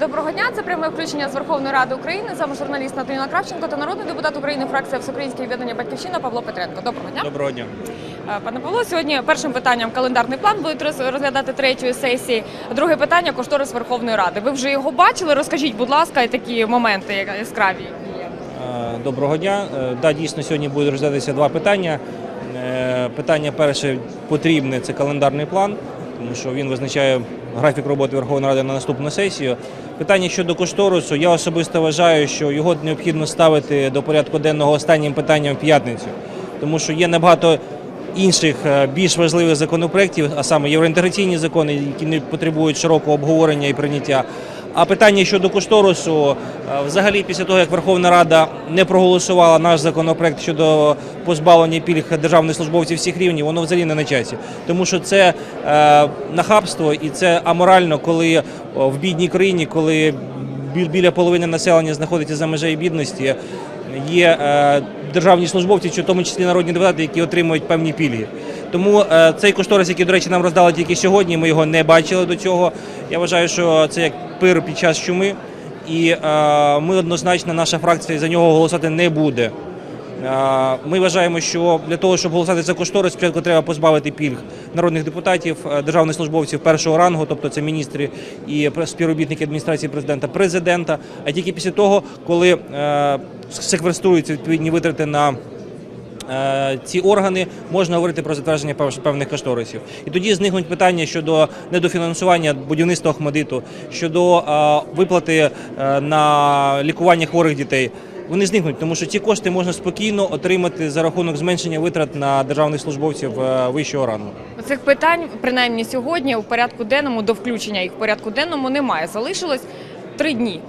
Доброго дня, це пряме включення з Верховної Ради України. Вами журналіст Наталіна Кравченко та народний депутат України, фракція Всеукраїнське об'єднання Батьківщина Павло Петренко. Доброго дня. Доброго дня. Е, Пане Павло, сьогодні першим питанням календарний план будуть розглядати третьої сесії. Друге питання кошторис Верховної Ради. Ви вже його бачили? Розкажіть, будь ласка, і такі моменти яскраві. Е, Доброго дня. Е, Да, дійсно, сьогодні будуть розглядатися два питання. Питання перше потрібне це календарний план, тому що він визначає графік роботи Верховної Ради на наступну сесію. Питання щодо кошторису, я особисто вважаю, що його необхідно ставити до порядку денного останнім питанням в п'ятницю, тому що є набагато інших е, більш важливих законопроєктів, а саме євроінтеграційні закони, які не потребують широкого обговорення і прийняття. А питання щодо кошторису, е, взагалі, після того як Верховна Рада не проголосувала наш законопроект щодо позбавлення пільг державних службовців всіх рівнів, воно взагалі не на часі, тому що це е, нахабство і це аморально, коли в бідній країні, коли бі- біля половини населення знаходиться за межею бідності, є е, державні службовці, в тому числі народні депутати, які отримують певні пільги. Тому е, цей кошторис, який, до речі, нам роздали тільки сьогодні, ми його не бачили до цього. Я вважаю, що це як пир під час чуми, і е, ми однозначно, наша фракція за нього голосувати не буде. Е, Ми вважаємо, що для того, щоб голосувати за кошторис, спочатку треба позбавити пільг народних депутатів, е, державних службовців першого рангу, тобто це міністри і співробітники адміністрації президента, президента. А тільки після того, коли секвеструються відповідні витрати на ці органи, можна говорити про затвердження пев- певних кошторисів. І тоді зникнуть питання щодо недофінансування будівництва Охмадиту, щодо е, виплати е, на лікування хворих дітей. Вони зникнуть, тому що ці кошти можна спокійно отримати за рахунок зменшення витрат на державних службовців е, вищого рангу. Цих питань, принаймні сьогодні, у порядку денному до включення їх в порядку денному немає. Залишилось три дні.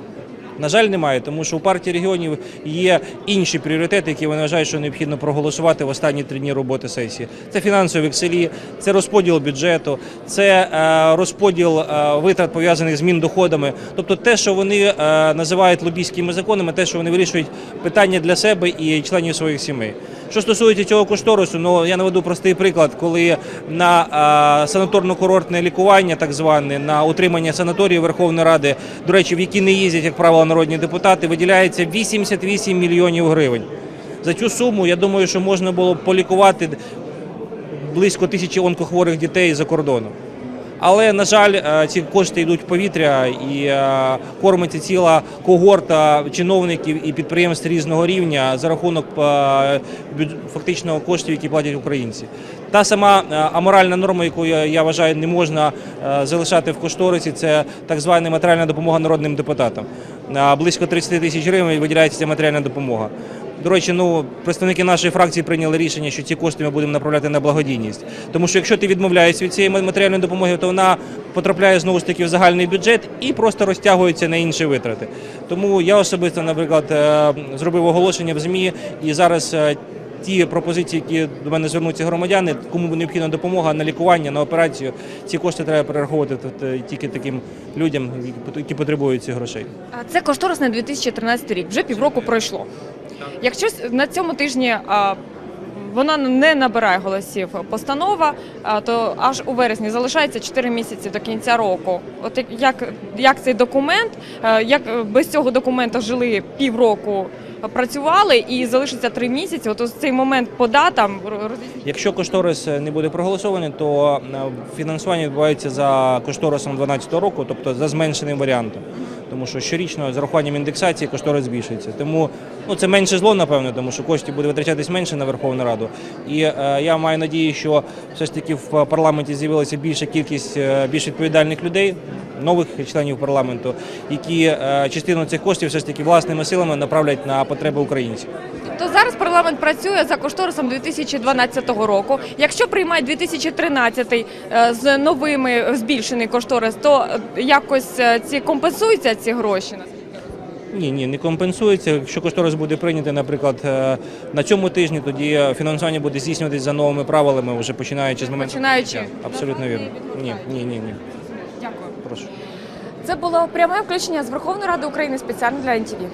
На жаль, немає, тому що у партії регіонів є інші пріоритети, які вони вважають, що необхідно проголосувати в останні три дні роботи сесії. Це фінансові векселі, це розподіл бюджету, це е, розподіл е, витрат пов'язаних з міндоходами. Тобто те, що вони е, називають лобійськими законами, те, що вони вирішують питання для себе і членів своїх сімей. Що стосується цього кошторису, ну я наведу простий приклад, коли на санаторно-курортне лікування, так зване, на утримання санаторії Верховної Ради, до речі, в які не їздять, як правило, народні депутати, виділяється 88 мільйонів гривень. За цю суму я думаю, що можна було полікувати близько тисячі онкохворих дітей за кордоном. Але на жаль, е, ці кошти йдуть в повітря і е, кормиться ціла когорта чиновників і підприємств різного рівня за рахунок е, бюдж- фактично коштів, які платять українці. Та сама аморальна норма, яку я, вважаю, не можна залишати в кошторисі, це так звана матеріальна допомога народним депутатам. Близько 30 тисяч гривень виділяється ця матеріальна допомога. До речі, ну представники нашої фракції прийняли рішення, що ці кошти ми будемо направляти на благодійність. Тому що якщо ти відмовляєшся від цієї матеріальної допомоги, то вона потрапляє знову ж таки в загальний бюджет і просто розтягується на інші витрати. Тому я особисто, наприклад, е, зробив оголошення в ЗМІ і зараз. е, Ті пропозиції, які до мене звернуться громадяни, кому необхідна допомога на лікування, на операцію, ці кошти треба перераховувати е, тільки таким людям, які потребують цих грошей. А Це кошторис на 2013 рік. Вже півроку пройшло. Якщо на цьому тижні вона не набирає голосів постанова, то аж у вересні залишається 4 місяці до кінця року. От як- як, цей документ, е, як е, без цього документа жили півроку, е, працювали і залишиться 3 місяці. От цей момент по датам. Якщо кошторис не буде проголосований, то е, фінансування відбувається за кошторисом 2012 року, тобто за зменшеним варіантом. Тому що щорічно з урахуванням індексації кошторис збільшується. Тому ну це менше зло, напевно, тому що коштів буде витрачатись менше на Верховну Раду. І е, я маю надію, що все ж таки в парламенті з'явилася більша кількість е, більш відповідальних людей, нових членів парламенту, які е, частину цих коштів все ж таки власними силами направлять на потреби українців. То зараз парламент працює за кошторисом 2012 року. Якщо приймають 2013 е, з новими збільшений кошторис, то е, якось е, ці компенсуються ці гроші. Ні, ні, не компенсується. Якщо кошторис буде прийнятий, наприклад, на цьому тижні, тоді фінансування буде здійснюватись за новими правилами, вже починаючи з моменту. Починаючи. Абсолютно вірно. Ні, ні, ні, ні. Дякую. Прошу. Це було пряме включення з Верховної Ради України спеціально для НТВ.